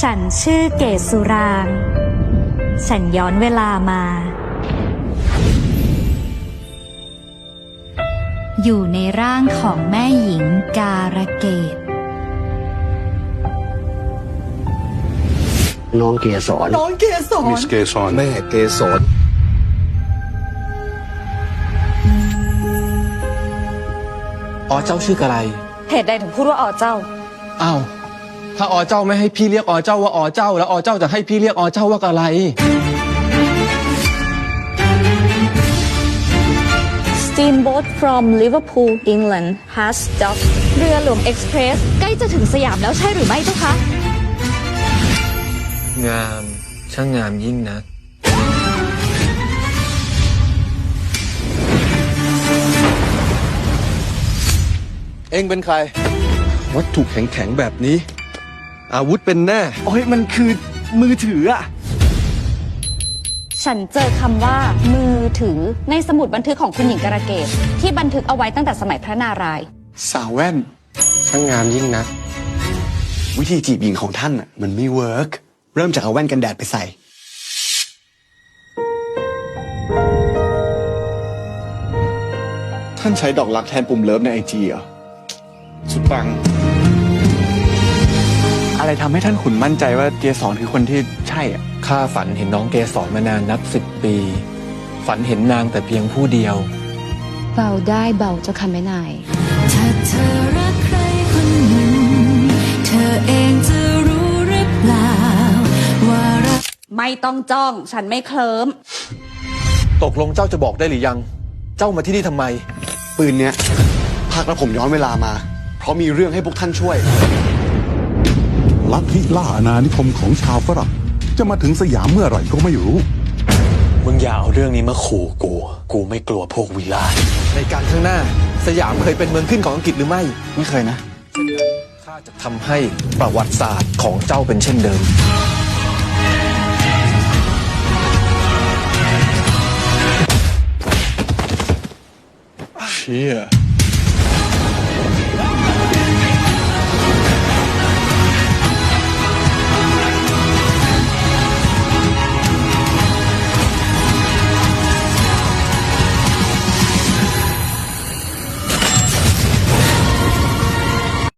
ฉันชื่อเกศสุราง ฉันย้อนเวลามา อยู่ในร่างของแม่หญิงการะเกดน้องเกสรน้องเกสรมิสเกซอนแม่เกสรอ๋อเจ้าชื่ออะไร เหตุใดถึงพูดว่าอ๋อเจ้า อ้าว ถ้าอ๋อเจ้าไม่ให้พี่เรียกอ๋อเจ้าว่าอ๋อเจ้า แล้วอ๋อเจ้าจะให้พี่เรียกอ๋อเจ้าว่าอะไร Steamboat from Liverpool England has docked เรือหลวงเอ็กซ์เพรสใกล้จะถึงสยามแล้วใช่หรือไม่เจ้าคะ งามช่างงามยิ่งนัก เองเป็นใคร วัตถุแข็งๆแบบนี้ อาวุธเป็นแน่ โอ้ยมันคือมือถืออะฉันเจอคำว่า มือถือในสมุดบันทึกของคุณหญิงการะเกดที่บันทึกเอาไว้ตั้งแต่สมัยพระนารายณ์สาวแว่น ช่างงามยิ่งนัก วิธีจีบหญิงของท่านอะมันไม่เวิร์กเริ่มจากเอาแว่นกันแดดไปใส่ ท่านใช้ดอกรักแทนปุ่มเลิฟในไอจีเหรอ สุดปัง อะไรทำให้ท่านขุนมั่นใจว่าเกสรคือคนที่ใช่อะข้าฝันเห็นน้องเกสรมานานนับสิบปี ฝันเห็นนางแต่เพียงผู้เดียว เบาได้เบาเจ้าค่ะแม่นาย ถ้าเธอรักใครคนหนึ่ง เธอเองจะรู้หรือเปล่า ว่ารัก ไม่ต้องจ้องฉันไม่เคลิ้ม ตกลงเจ้าจะบอกได้หรือยัง เจ้ามาที่นี่ทำไม ปืนเนี้ยภาคและผมย้อนเวลามา เพราะมีเรื่องให้พวกท่านช่วย ลัทธิล่าอาณานิคมของชาวฝรั่งจะมาถึงสยามเมื่อไหร่ก็ไม่รู้ มึงอย่าเอาเรื่องนี้มาขู่กู กูไม่กลัวพวกวิลาศในการข้างหน้า สยามเคยเป็นเมืองขึ้นของอังกฤษหรือไม่ ไม่เคยนะข้าจะทำให้ประวัติศาสตร์ของเจ้าเป็นเช่นเดิมเชี่ย